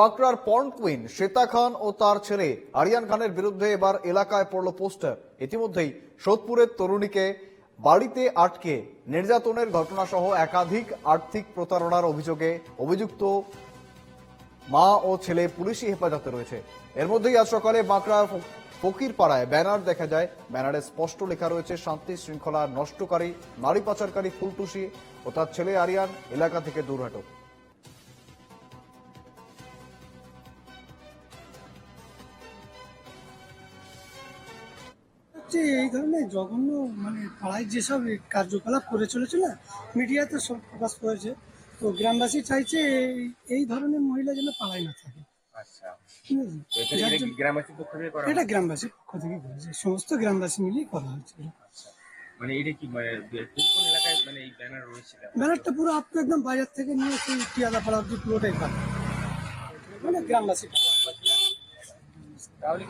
বাঁকড়ার porn queen, Shweta Khan ও তার ছেলে আরিয়ান খানের বিরুদ্ধে এবার এলাকায় পড়ল পোস্টার। ইতিমধ্যেই সোদপুরের তরুণীকে বাড়িতে আটকে নির্যাতনের ঘটনা সহ একাধিক আর্থিক প্রতারণার অভিযোগে অভিযুক্ত মা ও ছেলে পুলিশি হেফাজতে রয়েছে। এর মধ্যেই আজ সকালে বাঁকড়া ফকির পাড়ায় ব্যানার দেখা যায়। ব্যানারে স্পষ্ট লেখা রয়েছে, শান্তি শৃঙ্খলা নষ্টকারী, নারী পাচারকারী ফুলটুসি ও তার ছেলে আরিয়ান এলাকা থেকে দূর হচ্ছে এই ধরনের জঘন্য মানে পাড়ায় যেসব কার্যকলাপ করে চলেছে না মিডিয়াতে সব প্রকাশ করেছে। তো গ্রামবাসী চাইছে এই- ধরনের মহিলা যেন পাড়ায় না থাকে। আচ্ছা। এটা গ্রামবাসীর পক্ষ থেকে করেছে সমস্ত গ্রামবাসী মিলিয়ে করা হয়েছিল মানে এটা কি মানে কোন এলাকায় মানে এই ব্যানার ব্যানারটা পুরো আপনি একদম বাজার থেকে নিয়ে সেই অব্দি পুরোটাই মানে গ্রামবাসী তাহলে